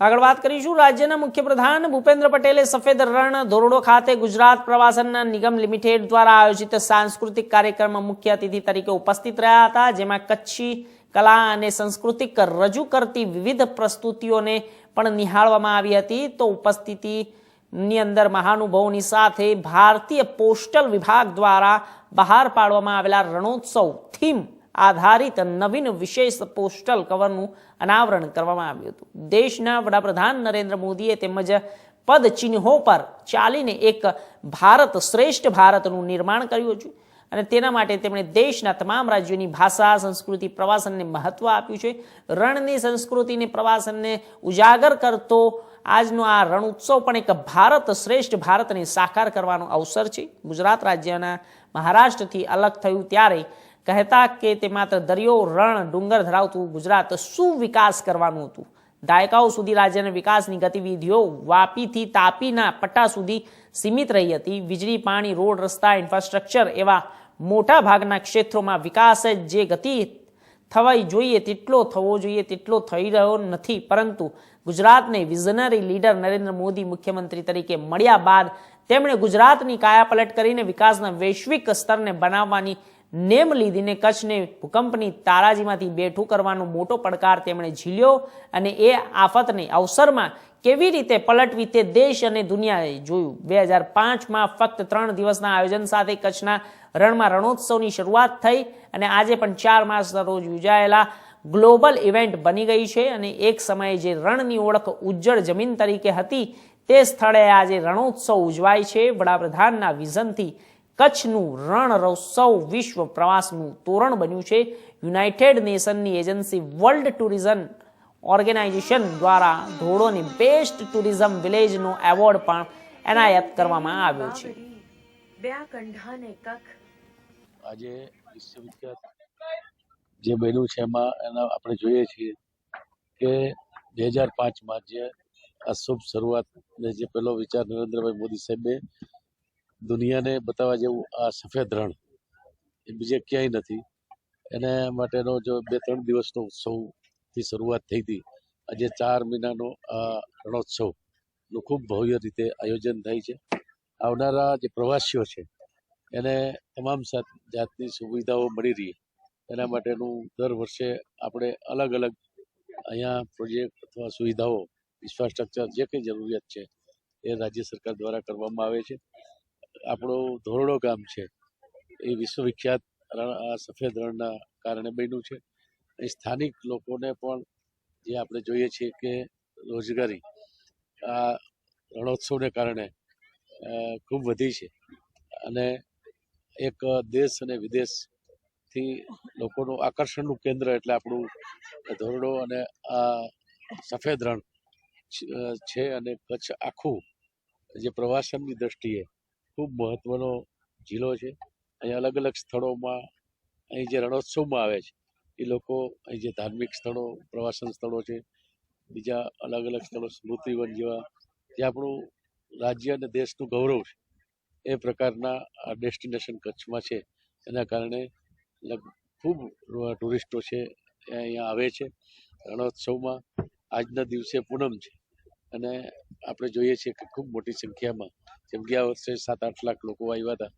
આગળ વાત કરીશું રાજ્યના મુખ્યપ્રધાન ભૂપેન્દ્ર પટેલે સફેદ રણ ધોરડો ખાતે ગુજરાત પ્રવાસન નિગમ લિમિટેડ દ્વારા આયોજિત સાંસ્કૃતિક કાર્યક્રમમાં મુખ્ય અતિથિ તરીકે ઉપસ્થિત રહ્યા હતા, જેમાં કચ્છી કલા અને સંસ્કૃતિક રજૂ કરતી વિવિધ પ્રસ્તુતિઓને પણ નિહાળવામાં આવી હતી. તો ઉપસ્થિતિની અંદર મહાનુભાવોની સાથે ભારતીય પોસ્ટલ વિભાગ દ્વારા બહાર પાડવામાં આવેલા રણોત્સવ થીમ આધારિત નવીન વિશેષ પોસ્ટલ કવરનું અનાવરણ કરવામાં આવ્યું હતું. દેશના વડાપ્રધાન નરેન્દ્ર મોદીએ તેમજ પદ ચિહ્નો પર ચાલીને એક ભારત શ્રેષ્ઠ ભારતનું નિર્માણ કર્યું છે અને તેના માટે તેમણે દેશના તમામ રાજ્યોની ભાષા, સંસ્કૃતિ, પ્રવાસનને મહત્વ આપ્યું છે. રણની સંસ્કૃતિને, પ્રવાસનને ઉજાગર કરતો આજનો આ રણ ઉત્સવ પણ એક ભારત શ્રેષ્ઠ ભારતને સાકાર કરવાનો અવસર છે. ગુજરાત રાજ્યના મહારાષ્ટ્રથી અલગ થયું ત્યારે કહેતા કે તે માત્ર દરિયો રણ ડુંગર ધરાવતું ગુજરાત શું વિકાસ કરવાનું હતું? દાયકાઓ સુધી રાજ્યના વિકાસની ગતિવિધિઓ વાપીથી તાપીના પટ્ટા સુધી સીમિત રહી હતી. વીજળી, પાણી, રોડ, રસ્તા, ઇન્ફ્રાસ્ટ્રક્ચર એવા મોટા ભાગના ક્ષેત્રોમાં વિકાસ જે ગતિ થવાઈ જોઈએ તેટલો થવો જોઈએ, તેટલો થઈ રહ્યો નથી. પરંતુ ગુજરાતને વિઝનરી લીડર નરેન્દ્ર મોદી મુખ્યમંત્રી તરીકે મળ્યા બાદ તેમણે ગુજરાતની કાયાપલટ કરીને વિકાસના વૈશ્વિક સ્તરને બનાવવાની નેમ લીધીને કચ્છને ભૂકંપની તારાજીમાંથી બેઠું કરવાનો મોટો પડકાર તેમણે ઝીલ્યો અને એ આફતને અવસરમાં કેવી રીતે પલટવી તે દેશ અને દુનિયાએ જોયું. બે હજાર પાંચમાં ફક્ત ત્રણ દિવસના આયોજન સાથે કચ્છના રણમાં રણોત્સવની શરૂઆત થઈ અને આજે પણ ચાર માસના રોજ યોજાયેલા ગ્લોબલ ઇવેન્ટ બની ગઈ છે અને એક સમયે જે રણની ઓળખ ઉજ્જળ જમીન તરીકે હતી તે સ્થળે આજે રણોત્સવ ઉજવાય છે. વડાપ્રધાનના વિઝનથી કચ્છનું રણ રણોત્સવ વિશ્વ પ્રવાસનું તોરણ બન્યું છે. યુનાઇટેડ નેશનની એજન્સી વર્લ્ડ ટુરિઝમ ઓર્ગેનાઇઝેશન દ્વારા ધોરડોની બેસ્ટ ટુરિઝમ વિલેજનો એવોર્ડ પણ એનાયત કરવામાં આવ્યો છે. આજે વિશ્વવિખ્યાત જે બન્યું છે એમાં એના આપણે જોઈએ છીએ કે બે હજાર પાંચમાં જે આ શુભ શરૂઆત જે પહેલો વિચાર નરેન્દ્રભાઈ મોદી સાહેબે દુનિયાને બતાવવા જેવું આ સફેદ રણ એ બીજે ક્યાંય નથી. એના માટેનો જો બે ત્રણ દિવસનો ઉત્સવથી શરૂઆત થઈ હતી. આજે ચાર મહિનાનો આ રણોત્સવનું ખૂબ ભવ્ય રીતે આયોજન થાય છે. આવનારા જે પ્રવાસીઓ છે, એને તમામ જાતની સુવિધાઓ મળી રહી. એના માટેનું દર વર્ષે આપણે અલગ અલગ અહીંયા પ્રોજેક્ટ અથવા સુવિધાઓ, ઇન્ફ્રાસ્ટ્રક્ચર, જે કંઈ જરૂરિયાત છે, એ રાજ્ય સરકાર દ્વારા કરવામાં આવે છે. આપણું ધોરડો ગામ છે. એ વિશ્વવિખ્યાત આ સફેદ રણના કારણે બન્યું છે. અહીં સ્થાનિક લોકોને પણ જે આપણે જોઈએ છીએ કે રોજગારી આ રણોત્સવને કારણે ખૂબ વધી છે. અને એક દેશ અને વિદેશથી લોકોનું આકર્ષણનું કેન્દ્ર એટલે આપણું ધોરડો અને આ સફેદ રણ છે અને કચ્છ આખું જે પ્રવાસનની દ્રષ્ટિએ ખૂબ મહત્વનો જિલ્લો છે. અહીં અલગ અલગ સ્થળોમાં અહીં જે રણોત્સવમાં આવે છે, એ લોકો અહીં જે ધાર્મિક સ્થળો, પ્રવાસન સ્થળો છે, બીજા અલગ અલગ સ્થળો, સ્મૃતિવન જેવા, જે આપણું રાજ્ય અને દેશનું ગૌરવ છે, એ પ્રકારના આ ડેસ્ટિનેશન કચ્છમાં છે. એના કારણે ખૂબ ટુરિસ્ટો છે, એ અહીંયા આવે છે. રણોત્સવમાં આજના દિવસે પૂનમ છે. અને આપણે જોઈએ છીએ કે ખૂબ મોટી સંખ્યામાં જેમ ગયા વર્ષે સાત આઠ લાખ લોકો આવ્યા હતા.